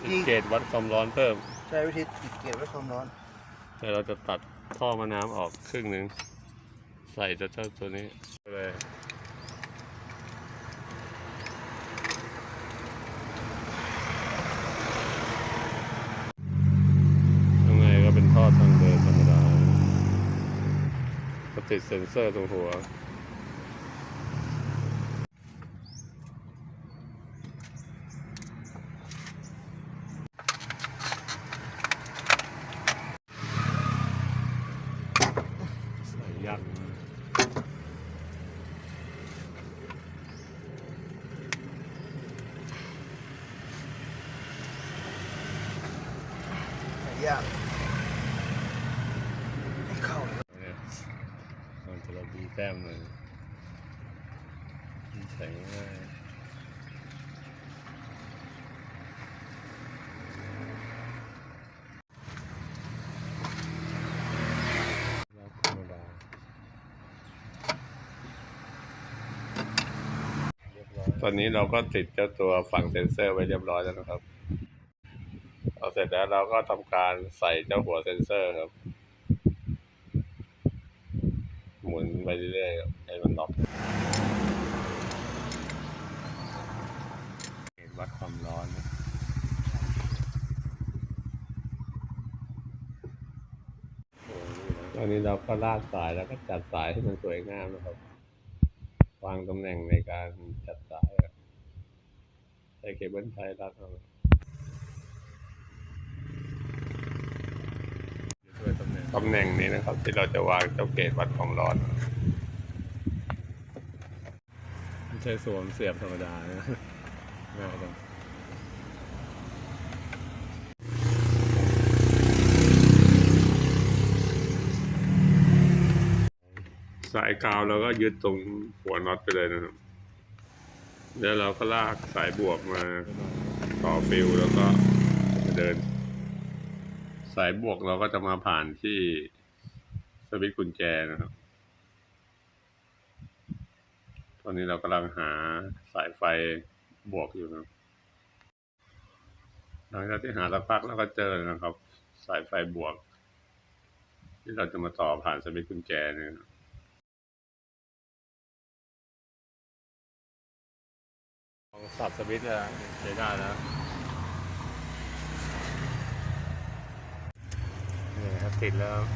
ติดเกจวัดความร้อนเพิ่ม ใช้วิธีติดเกล็ดไว้ความร้อนแต่เราจะตัดท่อมาน้ำออกครึ่งหนึ่งใส่เจ้าเจ้าตัวนี้ไปเลยข้างในก็เป็นท่อทางเดินธรรมดาก็ติดเซ็นเซอร์ตรงหัว ใส่ยักษ์ ใส่ ยากไม่เข้าเลยเนี่ยมันจะระบีแต้มหนึ่งใส่ง่ายยักษ์ธรรมดาเรียบร้อยตอนนี้เราก็ติดเจ้าตัวฝั่งเซ็นเซอร์ไว้เรียบร้อยแล้วนะครับ เอาเสร็จแล้วเราก็ทำการใส่เจ้าหัวเซนเซอร์ครับ หมุนไปเรื่อยๆให้มันล็อกวัดความร้อนตอนนี้เราก็ลากสายแล้วก็จัดสายให้มันสวยงามนะครับ วางตำแหน่งในการจัดสายใช้เคเบิลไทยรัดเอา ตำแหน่งนี้นะครับ ที่เราจะวางเจ้าเกจวัดความร้อนไม่ใช่สวมเสียบธรรมดานะง่ายจังสายกาวเราก็ยึดตรงหัวน็อตไปเลยนะครับ แล้วเราก็ลากสายบวกมาต่อฟิวแล้วก็มาเดิน สายบวกเราก็จะมาผ่านที่สวิตช์กุญแจนะครับ ตอนนี้เรากำลังหาสายไฟบวกอยู่นะหลังจากที่หาสักพักแล้วก็เจอนะครับ สายไฟบวก ที่เราจะมาต่อผ่านสวิตช์กุญแจเนี่ยสับสวิตช์อะใช้ได้แล้ว thì là